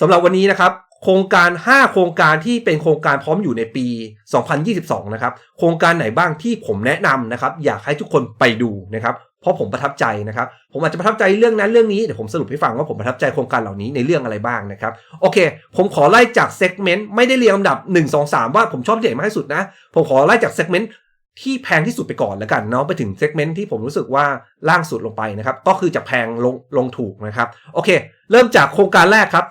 สำหรับวันนี้นะครับโครงการ 5 โครงการที่เป็นโครงการพร้อมอยู่ในปี 2022 นะครับ โครงการไหนบ้างที่ผมแนะนำนะครับ อยากให้ทุกคนไปดูนะครับ เพราะผมประทับใจนะครับ ผมอาจจะประทับใจเรื่องนั้นเรื่องนี้ เดี๋ยวผมสรุปให้ฟังว่าผมประทับใจโครงการเหล่านี้ในเรื่องอะไรบ้างนะครับ โอเค ผมขอไล่จากเซกเมนต์ไม่ได้เรียงลำดับ 1 2 3 ว่าผมชอบที่ไหนมากที่สุดนะ ผมขอไล่จากเซกเมนต์ที่แพงที่สุดไปก่อนแล้วกันเนาะไปถึงเซกเมนต์ที่ผมรู้สึกว่าล่างสุดลงไปนะครับ ก็คือจากแพงลงลงถูกนะครับ โอเค เริ่มจากโครงการแรกครับ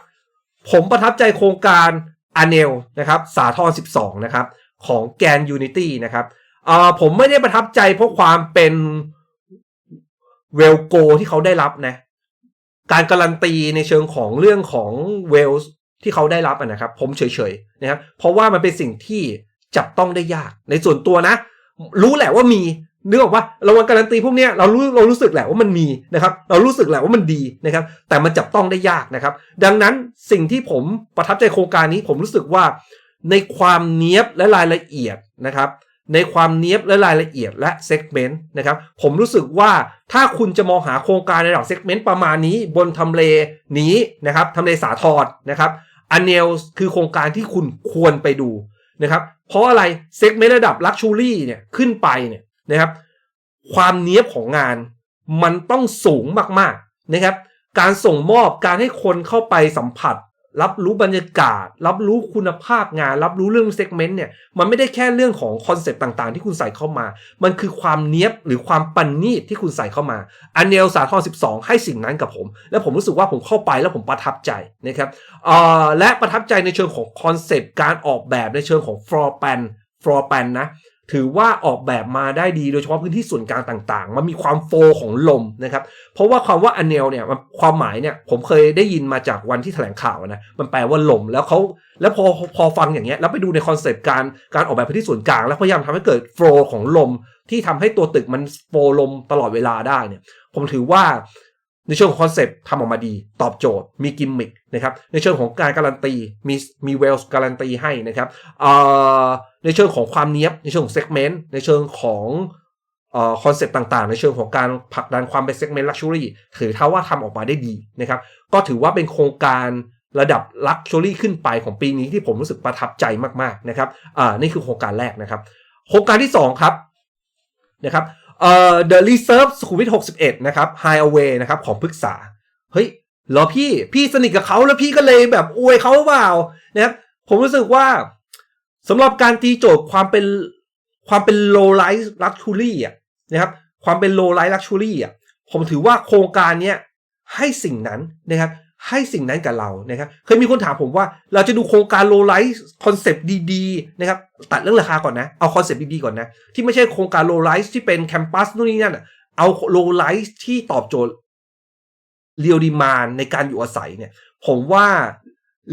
ผมประทับใจโครงการอเนลนะครับสาทร12 นะครับ ของแกน Unity นะครับเอ่อผมไม่ได้ประทับใจเพราะความเป็นเวลโกที่เขาได้รับนะการการันตีในเชิงของเรื่องของเวลที่เขาได้รับนะครับ ผมเฉยๆนะครับเพราะว่ามันเป็นสิ่งที่จับต้องได้ยากในส่วนตัวนะ รู้แหละว่ามี นึกออกว่ารางวัลการันตีพวกนี้เรารู้เรารู้สึกแหละว่ามันมีนะครับเรารู้สึกแหละว่ามันดีนะครับแต่มันจับต้องได้ยากนะครับ ดังนั้นสิ่งที่ผมประทับใจโครงการนี้ผมรู้สึกว่าในความเนี้ยบและรายละเอียดนะครับในความเนี้ยบและรายละเอียดและเซกเมนต์นะครับผมรู้สึกว่าถ้าคุณจะมองหาโครงการในระดับเซกเมนต์ประมาณนี้บนทำเลนี้นะครับทำเลสาทรนะครับอันเนลคือโครงการที่คุณควรไปดูนะครับเพราะอะไรเซกเมนต์ระดับลักชูรี่เนี่ยขึ้นไปเนี่ย นะครับ ความเนี้ยบของงานมันต้องสูงมากๆนะครับ การส่งมอบการให้คนเข้าไปสัมผัส รับรู้บรรยากาศ รับรู้คุณภาพงาน รับรู้เรื่องเซกเมนต์เนี่ยมันไม่ได้แค่เรื่องของคอนเซปต์ต่างๆ ที่คุณใส่เข้ามา มันคือความเนี้ยบหรือความปันนีตที่คุณใส่เข้ามา อันเนลสาทร12ให้สิ่งนั้นกับผม และผมรู้สึกว่าผมเข้าไปแล้วผมประทับใจนะครับเออและประทับใจในเชิงของคอนเซปต์การออกแบบในเชิงของฟลอร์แปนฟลอร์แปนนะ ถือว่าออกแบบมาได้ดีโดยเฉพาะพื้นที่ส่วนกลางต่างๆ มันมีความโฟลของลมนะครับ เพราะว่าคำว่าอเนลเนี่ยมันความหมายเนี่ยผมเคยได้ยินมาจากวันที่แถลงข่าวนะมันแปลว่าลมแล้วเขาแล้วพอพอฟังอย่างเงี้ยแล้วไปดูในคอนเซปต์การการออกแบบพื้นที่ส่วนกลาง แล้วพยายามทำให้เกิดโฟลของลมที่ทำให้ตัวตึกมันโฟลลมตลอดเวลาได้เนี่ยผมถือว่า ในเชิงของคอนเซปต์ทำออกมาดี ตอบโจทย์ มีกิมมิคนะครับในเชิงของการการันตีมีมีเวลส์การันตีให้นะครับในเชิงของความเนี้ยบในเชิงของเซกเมนต์ในเชิงของคอนเซปต์ต่างๆ ในเชิงของการผลักดันความเป็นเซกเมนต์ลักชัวรี่ถือถ้าว่าทำออกมาได้ดีนะครับก็ถือว่าเป็นโครงการระดับลักชัวรี่ขึ้นไปของปีนี้ที่ผมรู้สึกประทับใจมากๆนะครับอ่านี่คือโครงการแรกนะครับ โครงการที่สองครับนะครับ เอ่อ The Reserve สุขุมวิท61 นะครับ Highway นะครับ ของพฤกษา เฮ้ยหรอพี่ พี่สนิทกับเขาแล้วพี่ก็เลยแบบอวยเขาเปล่านะครับผมรู้สึกว่าสำหรับการตีโจทย์ความเป็นความเป็น low light luxury อะนะครับ ความเป็น low light luxury อะผมถือว่าโครงการเนี้ยให้สิ่งนั้นนะครับ ให้สิ่งนั้นกับเรานะครับ เคยมีคนถามผมว่า เราจะดูโครงการ low light คอนเซปต์ดีๆนะครับ ตัดเรื่องราคาก่อนนะ เอาคอนเซปต์ดีๆก่อนนะ ที่ไม่ใช่โครงการ low light ที่เป็นแคมปัสนู่นนี่นั่นเอา low light ที่ตอบโจทย์เรียลดีมานในการอยู่อาศัยเนี่ย ผมว่า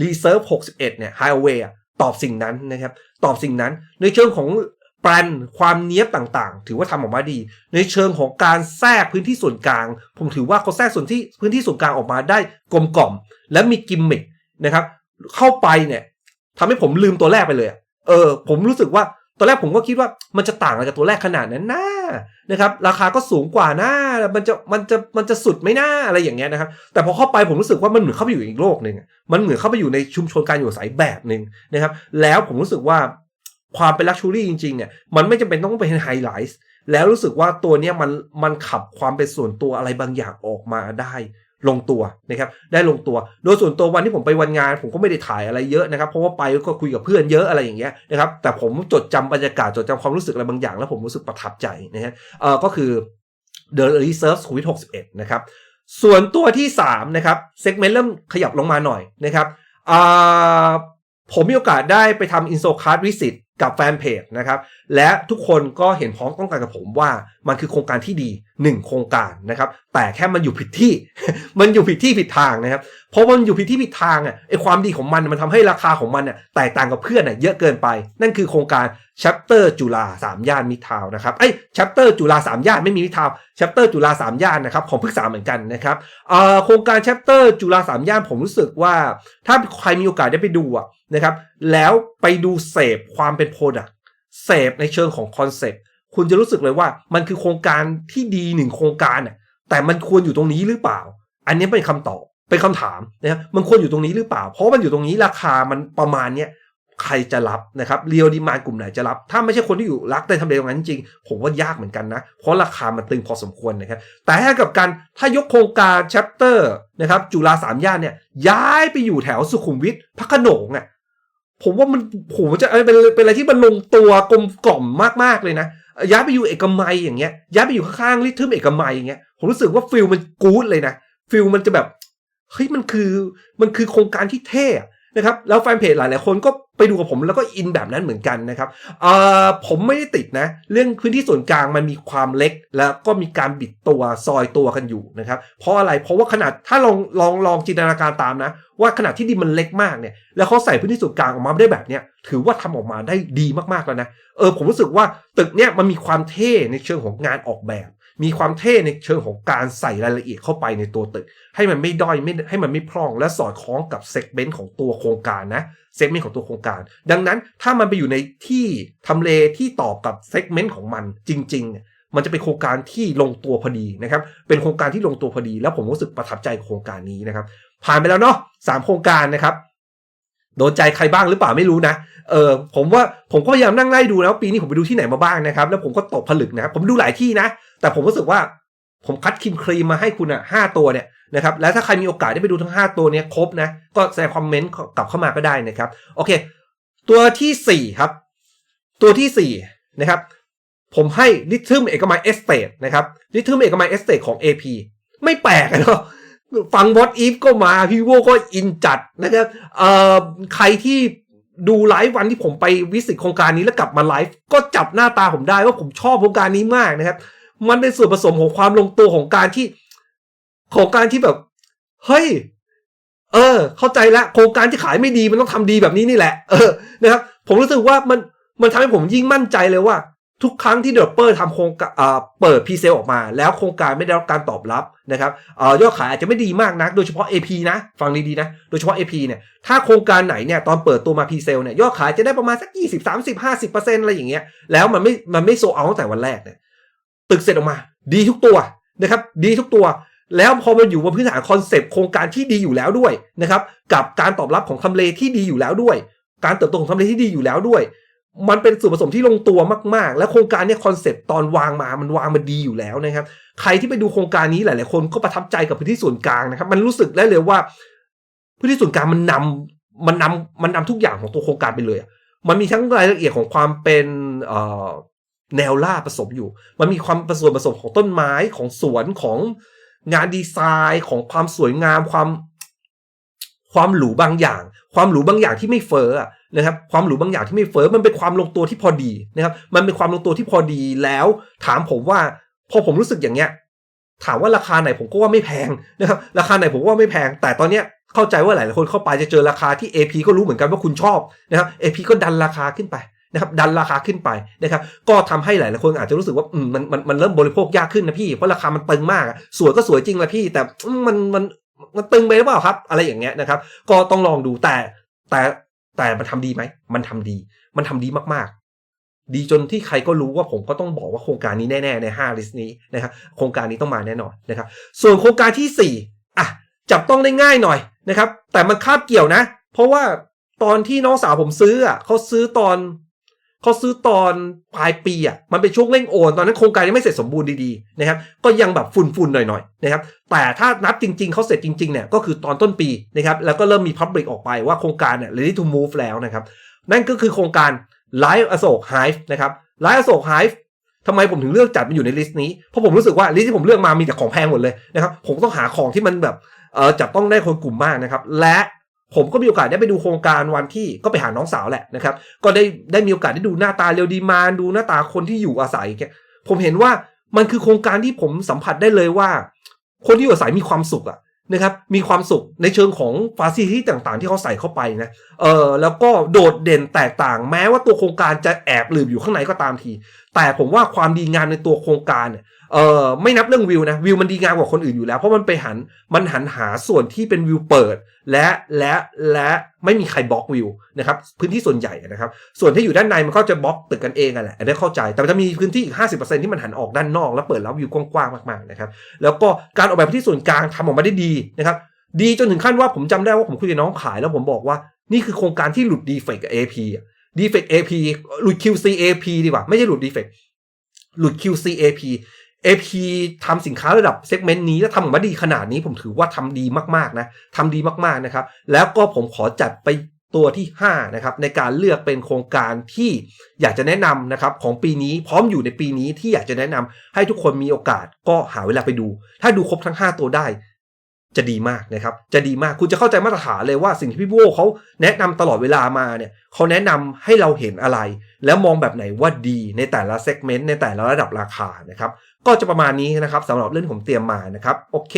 Reserve 61 เนี่ย Highway ตอบสิ่งนั้นนะครับ ตอบสิ่งนั้นในเชิงของ แปลนความเนี้ยบต่างๆ ถือว่าทำออกมาดี ในเชิงของการแทรกพื้นที่ส่วนกลาง ผมถือว่าเขาแทรกส่วนที่พื้นที่ส่วนกลางออกมาได้กลมกล่อม และมีกิมมิคนะครับ เข้าไปเนี่ยทำให้ผมลืมตัวแรกไปเลยเออ ผมรู้สึกว่าตอนแรกผมก็คิดว่ามันจะต่างอะไรกับตัวแรกขนาดนั้นนะนะครับ ราคาก็สูงกว่านะมันจะมันจะมันจะสุดไหมนะอะไรอย่างเงี้ยนะครับ แต่พอเข้าไปผมรู้สึกว่ามันเหมือนเข้าไปอยู่อีกโลกหนึ่งมันเหมือนเข้าไปอยู่ในชุมชนการอยู่อาศัยแบบหนึ่งนะครับ แล้วผมรู้สึกว่า ความเป็นลักชูรี่จริงๆเนี่ยมันไม่จำเป็นต้องเป็นไฮไลท์แล้วรู้สึกว่าตัวเนี้ยมันมันขับความเป็นส่วนตัวอะไรบางอย่างออกมาได้ลงตัวนะครับได้ลงตัว โดยส่วนตัววันที่ผมไปวันงาน ผมก็ไม่ได้ถ่ายอะไรเยอะนะครับ เพราะว่าไปก็คุยกับเพื่อนเยอะอะไรอย่างเงี้ยนะครับแต่ผมจดจำบรรยากาศจดจำความรู้สึกอะไรบางอย่าง แล้วผมรู้สึกประทับใจนะฮะเอ่อก็คือ The Reserve Suite 61 นะครับ ส่วนตัวที่ 3 นะครับเซกเมนต์เริ่มขยับลงมาหน่อยนะครับอ่าผมมีโอกาสได้ไปทำ Inso Card Visit กับแฟนเพจนะครับ และทุกคนก็เห็นพ้องต้องกันกับผมว่ามันคือโครงการที่ดี 1 โครงการนะครับ แต่แค่มันอยู่ผิดที่ มันอยู่ผิดที่ผิดทางนะครับ เพราะมันอยู่ผิดที่ผิดทางอะไอความดีของมันมันทำให้ราคาของมันอะแตกต่างกับเพื่อนอะเยอะเกินไป นั่นคือโครงการ Chapter จุฬา3ย่านมิทาวนะครับไอ้ Chapter จุฬา3ย่านไม่มีมิทาวน์ Chapter จุฬา3ย่านนะครับของพฤกษาเหมือนกันนะครับเอ่อโครงการ Chapter จุฬา3ย่านผมรู้สึกว่า ถ้าใครมีโอกาสได้ไปดูอะนะครับแล้วไปดูเสพความเป็น Product เสพในเชิงของคอนเซปต์คุณจะรู้สึกเลยว่ามันคือโครงการที่ดีหนึ่งโครงการน่ะแต่มันควรอยู่ตรงนี้หรือเปล่า อันนี้เป็นคำตอบ เป็นคำถามนะครับมันควรอยู่ตรงนี้หรือเปล่า เพราะมันอยู่ตรงนี้ราคามันประมาณเนี้ยใครจะรับนะครับเรียวดีมานกลุ่มไหนจะรับ ถ้าไม่ใช่คนที่อยู่รักในทำเลตรงนั้นจริงผมว่ายากเหมือนกันนะ เพราะราคามันตึงพอสมควรนะครับแต่ถ้ากับการถ้ายกโครงการแชปเตอร์นะครับจุฬาสามย่านเนี่ยย้ายไปอยู่แถวสุขุมวิทพระขนงอะผมว่ามันผมจะเป็นเป็นอะไรที่มันลงตัวกลมกล่อมมากๆเลยนะย้ายไปอยู่เอกมัยอย่างเงี้ยย้ายไปอยู่ข้างๆลิทึมเอกมัยอย่างเงี้ยผมรู้สึกว่าฟิลมันกู๊ดเลยนะฟิลมันจะแบบ เฮ้ยมันคือมันคือโครงการที่เท่นะครับแล้วแฟนเพจหลายๆคนก็ไปดูกับผมแล้วก็อินแบบนั้นเหมือนกันนะครับอ่อผมไม่ได้ติดนะ เรื่องพื้นที่ส่วนกลางมันมีความเล็ก แล้วก็มีการบิดตัวซอยตัวกันอยู่นะครับ เพราะอะไรเพราะว่าขนาดถ้าลองลองลองจินตนาการตามนะ ว่าขนาดที่ดินมันเล็กมากเนี่ยแล้วเขาใส่พื้นที่ส่วนกลางออกมาได้แบบเนี้ยถือว่าทำออกมาได้ดีมากๆแล้วนะเออผมรู้สึกว่าตึกเนี่ยมันมีความเท่ในเชิงของงานออกแบบ มีความเท่ในเชิงของการใส่รายละเอียดเข้าไปในตัวตึก ให้มันไม่ด้อยไม่ให้มันไม่พร่องและสอดคล้องกับเซกเมนต์ของตัวโครงการนะเซกเมนต์ของตัวโครงการ ดังนั้นถ้ามันไปอยู่ในที่ทำเลที่ตอบกับเซกเมนต์ของมันจริงๆมันจะเป็นโครงการที่ลงตัวพอดีนะครับ เป็นโครงการที่ลงตัวพอดี แล้วผมรู้สึกประทับใจโครงการนี้นะครับ ผ่านไปแล้วเนาะสามโครงการนะครับ โดนใจใครบ้างหรือเปล่าไม่รู้นะ เออผมว่าผมก็พยายามนั่งไล่ดูแล้วปีนี้ผมไปดูที่ไหนมาบ้างนะครับ แล้วผมก็ตกผลึกนะครับผมดูหลายที่นะ แต่ผมรู้สึกว่าผมคัดคิมครีมมาให้คุณอะห้าตัวเนี่ยนะครับ แล้วถ้าใครมีโอกาสได้ไปดูทั้ง 5 ตัวเนี้ยครบนะ ก็แสดงคอมเมนต์กลับเข้ามาก็ได้นะครับ โอเค ตัวทีสี่4 ครับ ตัวทีสี่ 4 นะครับ ผมให้ลิทึมเอกมัยเอสเตดนะครับลิทึมเอกมัยเอสเตดของ AP ไม่แปลกอะเนาะฟังวอตอีฟก็มาพี่โวก็อินจัดนะครับเอ่อใครที่ดูไลฟ์วันที่ผมไปวิสิตโครงการนี้แล้วกลับมาไลฟ์ก็จับหน้าตาผมได้ว่าผมชอบโครงการนี้มากนะครับ มันเป็นส่วนผสมของความลงตัวของการที่ ของการที่แบบ เฮ้ย เออ เข้าใจละโครงการที่ขายไม่ดีมันต้องทำดีแบบนี้นี่แหละ เออนะครับ ผมรู้สึกว่ามันมันทำให้ผมยิ่งมั่นใจเลยว่า ทุกครั้งที่เดเปอร์ทำโครงการเปิดพีเซลออกมา แล้วโครงการไม่ได้รับการตอบรับนะครับเอ่อยอดขายอาจจะไม่ดีมากนัก โดยเฉพาะ AP นะ ฟังดีๆนะ โดยเฉพาะ AP เนี่ยถ้าโครงการไหนเนี่ยตอนเปิดตัวมาพีเซลเนี่ยยอดขายจะได้ประมาณสัก 20 30 50อะไรอย่างเงี้ยแล้วมันไม่มันไม่โซเอาตั้งแต่วันแรกเนี่ย ตึกเสร็จออกมา ดีทุกตัวนะครับ ดีทุกตัว แล้วพอมันอยู่บนพื้นฐานคอนเซปต์โครงการที่ดีอยู่แล้วด้วยนะครับกับการตอบรับของทำเลที่ดีอยู่แล้วด้วย การเติบโตของทำเลที่ดีอยู่แล้วด้วย มันเป็นส่วนผสมที่ลงตัวมากๆ และโครงการเนี้คอนเซปต์ตอนวางมามันวางมาดีอยู่แล้วนะครับ ใครที่ไปดูโครงการนี้หลาย ๆ คนก็ประทับใจกับพื้นที่ส่วนกลางนะครับ มันรู้สึกได้เลยว่าพื้นที่ส่วนกลางมันนำมันนำมันนำทุกอย่างของตัวโครงการไปเลย มันมีทั้งรายละเอียดของความเป็นเอ่อ แนวล่าผสมอยู่ มันมีความผสมผสมของต้นไม้ของสวนของงานดีไซน์ของความสวยงามความ ความหรูบางอย่าง ความหรูบางอย่างที่ไม่เฟ้อนะครับ ความหรูบางอย่างที่ไม่เฟ้อมันเป็นความลงตัวที่พอดีนะครับ มันเป็นความลงตัวที่พอดีแล้ว ถามผมว่า พอผมรู้สึกอย่างเงี้ย ถามว่าราคาไหนผมก็ว่าไม่แพงนะครับ ราคาไหนผมว่าไม่แพง แต่ตอนเนี้ยเข้าใจว่าหลายๆคนเข้าไปจะเจอราคาที่ AP ก็รู้เหมือนกันว่าคุณชอบนะครับ AP ก็ดันราคาขึ้นไป นะครับดันราคาขึ้นไปนะครับก็ทำให้หลายๆคนอาจจะรู้สึกว่ามันมันมันเริ่มบริโภคยากขึ้นนะพี่เพราะราคามันตึงมากสวยก็สวยจริงแหละพี่ แต่มันมันมันตึงไปหรือเปล่าครับ อะไรอย่างเงี้ยนะครับ ก็ต้องลองดูแต่แต่แต่มันทำดีไหมมันทำดี มันทำดีมากๆ ดีจนที่ใครก็รู้ว่าผมก็ต้องบอกว่าโครงการนี้แน่ๆใน5ลิสต์นี้นะครับโครงการนี้ต้องมาแน่นอนนะครับ ส่วนโครงการที่4อะจับต้องได้ง่ายหน่อยนะครับ แต่มันคาบเกี่ยวนะ เพราะว่าตอนที่น้องสาวผมซื้ออะเขาซื้อตอน เขาซื้อตอนปลายปีอะมันเป็นช่วงเร่งโอนตอนนั้นโครงการยังไม่เสร็จสมบูรณ์ดีๆนะครับก็ยังแบบฝุ่นๆหน่อยๆนะครับแต่ถ้านับจริง ๆเขาเสร็จจริงๆเนี่ยก็คือตอนต้นปีนะครับแล้วก็เริ่มมีพับลิกออกไปว่าโครงการเนี่ย ready to move แล้วนะครับนั่นก็คือโครงการ Live อโศก Hive นะครับ Live อโศก Hive ทำไมผมถึงเลือกจัดมาอยู่ในลิสต์นี้ เพราะผมรู้สึกว่าลิสต์ที่ผมเลือกมามีแต่ของแพงหมดเลยนะครับผมต้องหาของที่มันแบบเออจับต้องได้คนกลุ่มมากนะครับและ ผมก็มีโอกาสได้ไปดูโครงการวันที่ก็ไปหาน้องสาวแหละนะครับ ก็ได้ได้มีโอกาสได้ดูหน้าตาเรียวดีมานดูหน้าตาคนที่อยู่อาศัยแกผมเห็นว่ามันคือโครงการที่ผมสัมผัสได้เลยว่า คนที่อยู่อาศัยมีความสุขอะนะครับ มีความสุขในเชิงของฟาซิลิตี้ต่างๆ ที่เขาใส่เข้าไปนะ เออแล้วก็โดดเด่นแตกต่าง แม้ว่าตัวโครงการจะแอบลืบอยู่ข้างในก็ตามทีแต่ผมว่าความดีงามในตัวโครงการเนี่ยเออไม่นับเรื่องวิวนะวิวมันดีงามกว่าคนอื่นอยู่แล้ว เพราะมันไปหันมันหันหาส่วนที่เป็นวิวเปิด และและและไม่มีใครบล็อกวิวนะครับพื้นที่ส่วนใหญ่นะครับ ส่วนที่อยู่ด้านในมันก็จะบล็อกตึกกันเองกันแหละอันนี้เข้าใจ แต่มันจะมีพื้นที่อีก 50%ที่มันหันออกด้านนอก แล้วเปิดรับวิวกว้างๆมากๆนะครับแล้วก็การออกแบบพื้นที่ส่วนกลางทำออกมาได้ดีนะครับดีจนถึงขั้นว่าผมจำได้ว่าผมคุยกับน้องขายแล้วผมบอกว่านี่คือโครงการที่หลุดดีเฟกกับ AP อะ ดีเฟก AP หลุด QC AP ดีกว่า ไม่ใช่หลุดดีเฟกหลุด QC AP AP ทำสินค้าระดับเซกเมนต์นี้แล้วทำออกมาดีขนาดนี้ผมถือว่าทำดีมากๆนะทำดีมากๆนะครับ แล้วก็ผมขอจัดไปตัวที่ 5 นะครับ ในการเลือกเป็นโครงการที่อยากจะแนะนำนะครับ ของปีนี้พร้อมอยู่ในปีนี้ที่อยากจะแนะนำให้ทุกคนมีโอกาสก็หาเวลาไปดู ถ้าดูครบทั้ง 5 ตัวได้ จะดีมากนะครับ จะดีมากคุณจะเข้าใจมาตรฐานเลยว่าสิ่งที่พี่โบเขาแนะนำตลอดเวลามาเนี่ยเขาแนะนำให้เราเห็นอะไร แล้วมองแบบไหนว่าดีในแต่ละเซกเมนต์ในแต่ละระดับราคานะครับ ก็จะประมาณนี้นะครับสำหรับเรื่องที่ผมเตรียมมานะครับ โอเค